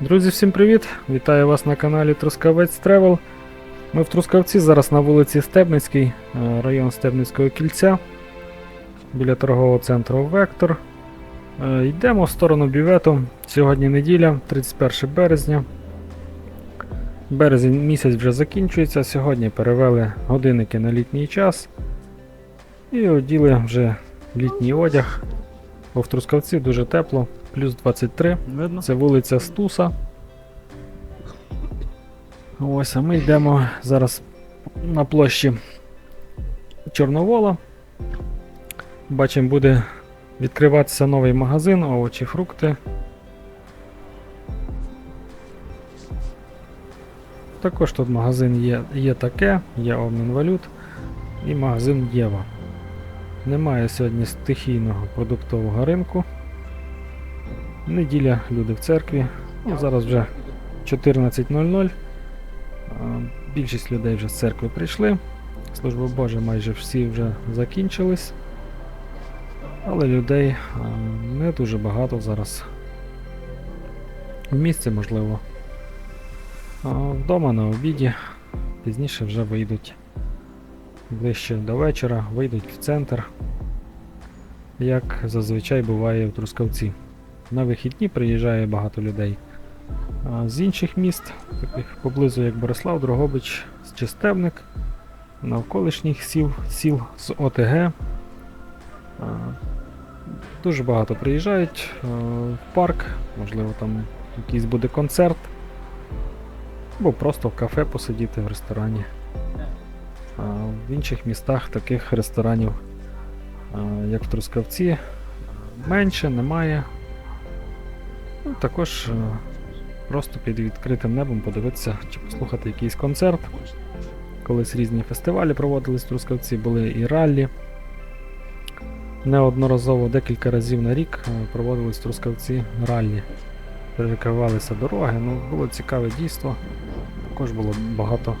Друзі, всім привіт! Вітаю вас на каналі Трускавець Тревел. Ми в Трускавці зараз на вулиці Стебницький, е, район Стебницького кільця, біля торгового центру Вектор. Е, Йдемо в сторону бювету. Сьогодні неділя, 31 березня. Березень місяць вже закінчується. Сьогодні перевели годинники на літній час і оділи вже літній одяг. Бо в Трускавці дуже тепло, плюс 23. Видно? Це вулиця Стуса. Ось, а ми йдемо зараз на площі Чорновола. Бачимо, буде відкриватися новий магазин, овочі, фрукти. Також тут магазин є, є таке, є обмін валют і магазин Єва. Немає сьогодні стихійного продуктового ринку. Неділя люди в церкві. Ну, зараз вже 14.00. Більшість людей вже з церкви прийшли. Служба Божа майже всі вже закінчились. Але людей не дуже багато зараз. В місті, можливо. Вдома на обіді. Пізніше вже вийдуть ближче до вечора, вийдуть в центр, як зазвичай буває в Трускавці. На вихідні приїжджає багато людей. А з інших міст, таких поблизу як Борислав, Дрогобич, Чистебник, навколишніх сіл, сіл з ОТГ. А, Дуже багато приїжджають а, в парк, можливо, там якийсь буде концерт, або просто в кафе посидіти в ресторані. В інших містах таких ресторанів, як в Трускавці, менше, немає. Ну, також е, просто під відкритим небом подивитися чи послухати якийсь концерт. Колись різні фестивалі проводились в Трускавці, були і раллі. Неодноразово декілька разів на рік е, проводились в Трускавці раллі. Перекривалися дороги, ну було цікаве дійство. Також було багато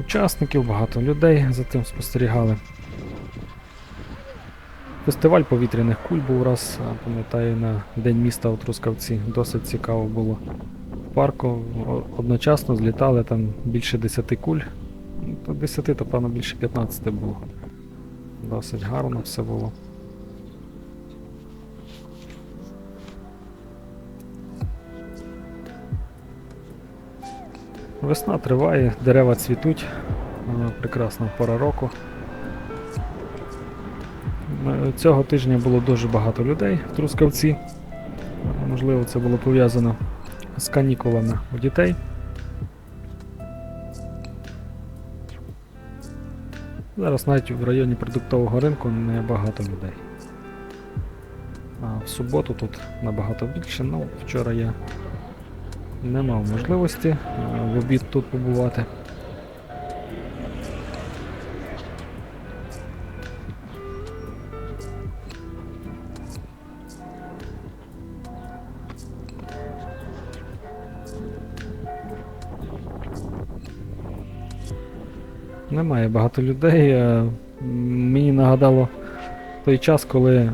учасників, багато людей за тим спостерігали. Фестиваль повітряних куль був раз, пам'ятаю, на День міста у Трускавці. Досить цікаво було. В парку одночасно злітали там більше 10 куль. До 10, то певно більше 15 було. Досить гарно все було. Весна триває, дерева цвітуть. Прекрасна пора року. Е, Цього тижня було дуже багато людей в Трускавці. Можливо, це було пов'язано з канікулами у дітей. Зараз навіть в районі продуктового ринку не багато людей. А в суботу тут набагато більше. Ну, вчора я не мав можливості е, в обід тут побувати. Немає багато людей. е, Мені нагадало той час, коли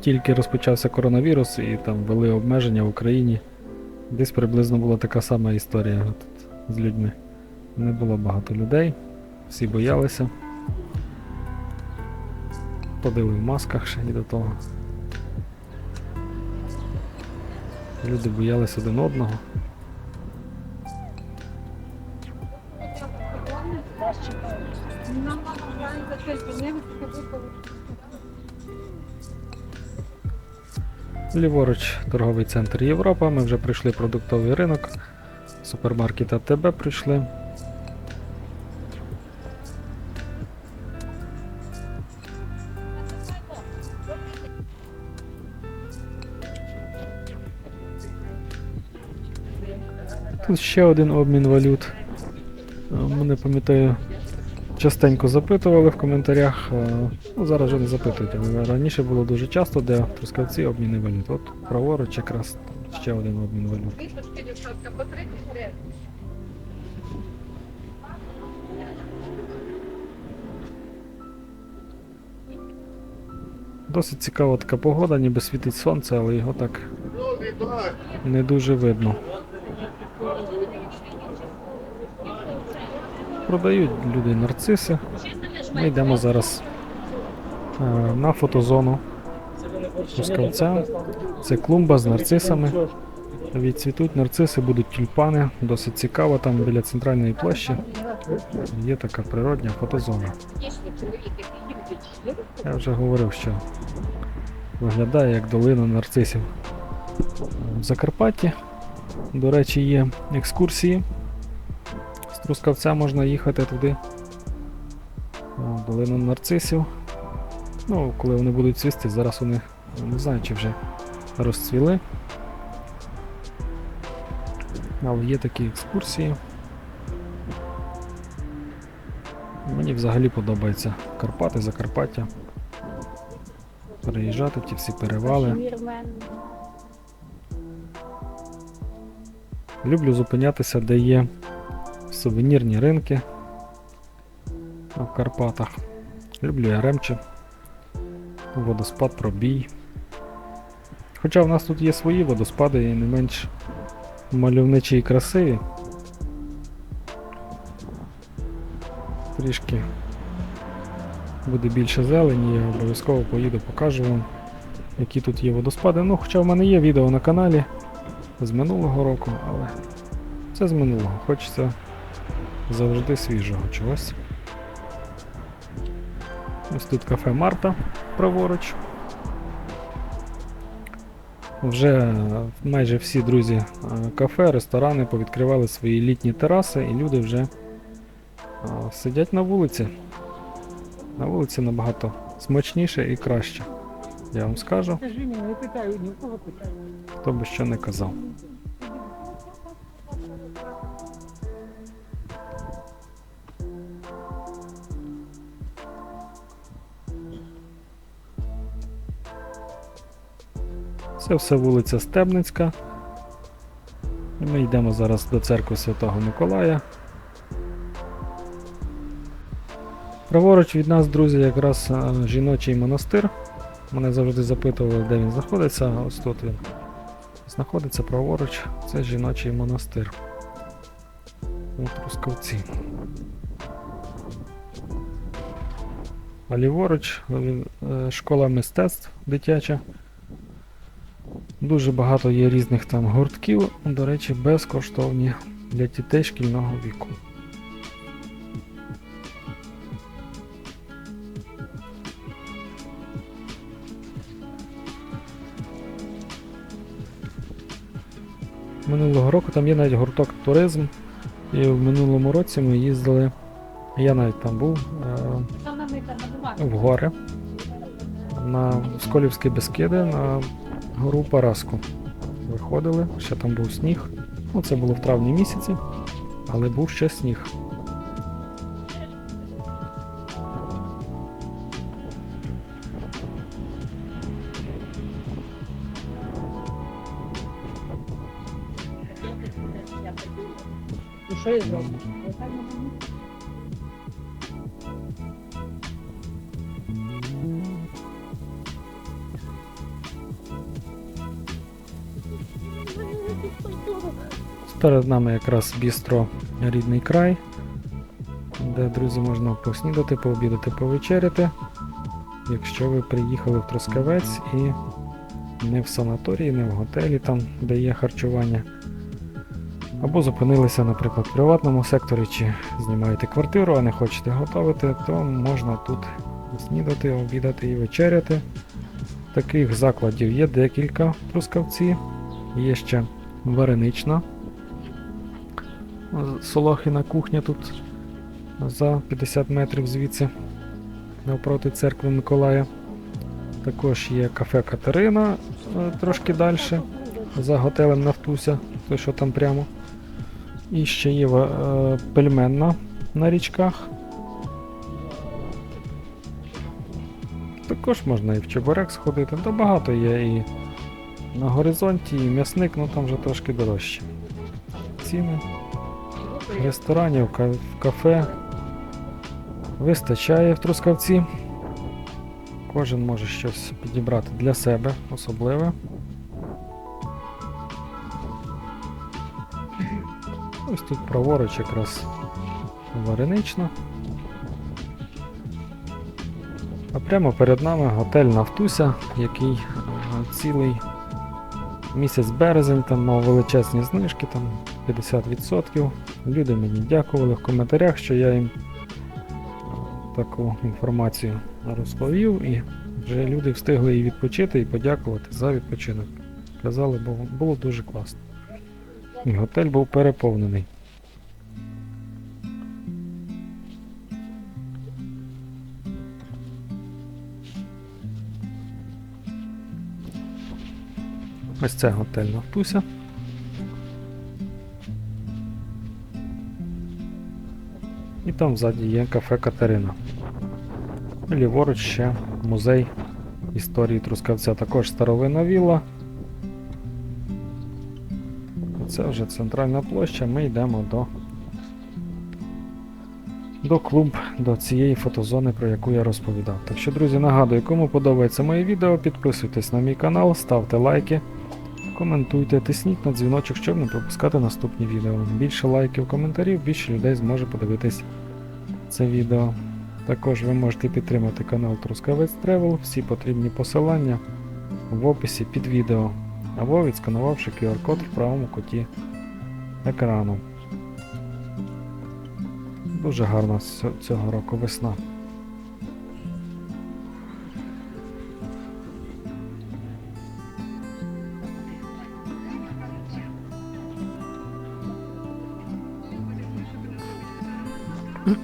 тільки розпочався коронавірус і там ввели обмеження в Україні. Десь приблизно була така сама історія тут з людьми. Не було багато людей, всі боялися. Ходили в масках ще і до того. Люди боялися один одного. Ліворуч торговий центр Європа. Ми вже прийшли продуктовий ринок. Супермаркет АТБ прийшли. Тут ще один обмін валют. Е, не пам'ятаю, частенько запитували в коментарях. е, Ну, зараз вже не запитують, але раніше було дуже часто, де Трускавці обміни валют. От праворуч якраз ще один обмін валют. Квіточки, дівчатка, по 30 гривень. Досить цікава така погода, ніби світить сонце, але його так не дуже видно. Продають люди нарциси. Ми йдемо зараз е, на фотозону Трускавця. Це клумба з нарцисами. Відцвітуть нарциси, будуть тюльпани. Досить цікаво там біля центральної площі. Є така природня фотозона. Я вже говорив, що виглядає як долина нарцисів. В Закарпатті, до речі, є екскурсії. З Трускавця можна їхати туди. В долину нарцисів. Ну, коли вони будуть цвісти, зараз вони не знаю, чи вже розцвіли. Але є такі екскурсії. Мені взагалі подобається Карпати, Закарпаття. Переїжджати ті всі перевали. Люблю зупинятися, де є сувенірні ринки в Карпатах. Люблю Яремче, водоспад Пробій. Хоча в нас тут є свої водоспади і не менш мальовничі і красиві. Трішки буде більше зелені, я обов'язково поїду, покажу вам, які тут є водоспади. Ну, хоча в мене є відео на каналі з минулого року, але це з минулого. Хочеться завжди свіжого чогось. Ось тут кафе Марта праворуч. Вже майже всі друзі е, кафе, ресторани повідкривали свої літні тераси, і люди вже е, сидять на вулиці. На вулиці набагато смачніше і краще. Я вам скажу, хто би що не казав. Це все вулиця Стебницька. Ми йдемо зараз до церкви Святого Миколая. Праворуч від нас, друзі, якраз е, жіночий монастир. Мене завжди запитували, де він знаходиться. Ось тут він знаходиться праворуч. Це жіночий монастир. У Трускавці. А ліворуч е, школа мистецтв дитяча. Дуже багато є різних там гуртків, до речі, безкоштовні для дітей шкільного віку. Минулого року там є навіть гурток туризм. І в минулому році ми їздили. Я навіть там був е, в гори на Сколівські Бескиди на гору Параску. Виходили, ще там був сніг. Ну, це було в травні місяці, але був ще сніг. Ну що я зроблю? Перед нами якраз бістро рідний край, де, друзі, можна поснідати, пообідати, повечеряти. Якщо ви приїхали в Трускавець і не в санаторії, не в готелі, там, де є харчування. Або зупинилися, наприклад, в приватному секторі, чи знімаєте квартиру, а не хочете готувати, то можна тут снідати, обідати і вечеряти. Таких закладів є декілька в Трускавці. Є ще варенична. Солохина кухня тут за 50 метрів звідси, навпроти церкви Миколая. Також є кафе Катерина е, трошки далі, за готелем Нафтуся, той, що там прямо. І ще є е, пельменна на річках. Також можна і в Чебурек сходити, та багато є і на горизонті м'ясник, ну там вже трошки дорожче. Ціни. Ресторанів, кафе вистачає в Трускавці. Кожен може щось підібрати для себе особливе. Ось тут праворуч якраз варенична. А прямо перед нами готель Нафтуся, який е, цілий місяць березень там мав величезні знижки, там 50%. Люди мені дякували в коментарях, що я їм таку інформацію розповів, і вже люди встигли і відпочити, і подякувати за відпочинок. Казали, було, було дуже класно. І готель був переповнений. Ось це готель Нафтуся. І там ззаді є кафе Катерина. Ліворуч ще музей історії Трускавця. Також старовина вілла. Це вже центральна площа. Ми йдемо до, до клуб, до цієї фотозони, про яку я розповідав. Так що, друзі, нагадую, кому подобається моє відео, підписуйтесь на мій канал, ставте лайки. Коментуйте, тисніть на дзвіночок, щоб не пропускати наступні відео. Більше лайків, коментарів, більше людей зможе подивитись це відео. Також ви можете підтримати канал Трускавець Travel, всі потрібні посилання в описі під відео, або відсканувавши QR-код в правому куті екрану. Дуже гарна цього року весна.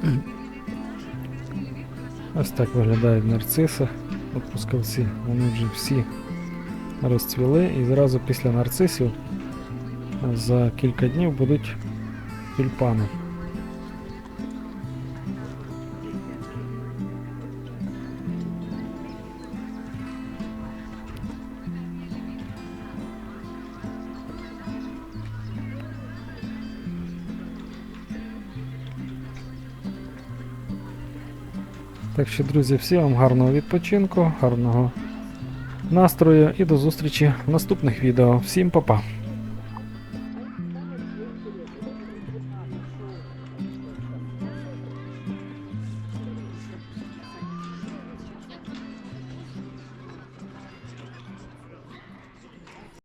Ось так виглядають нарциси. От пускавці. Вони вже всі розцвіли і зразу після нарцисів за кілька днів будуть тюльпани. Так що, друзі, всім вам гарного відпочинку, гарного настрою і до зустрічі в наступних відео. Всім па-па!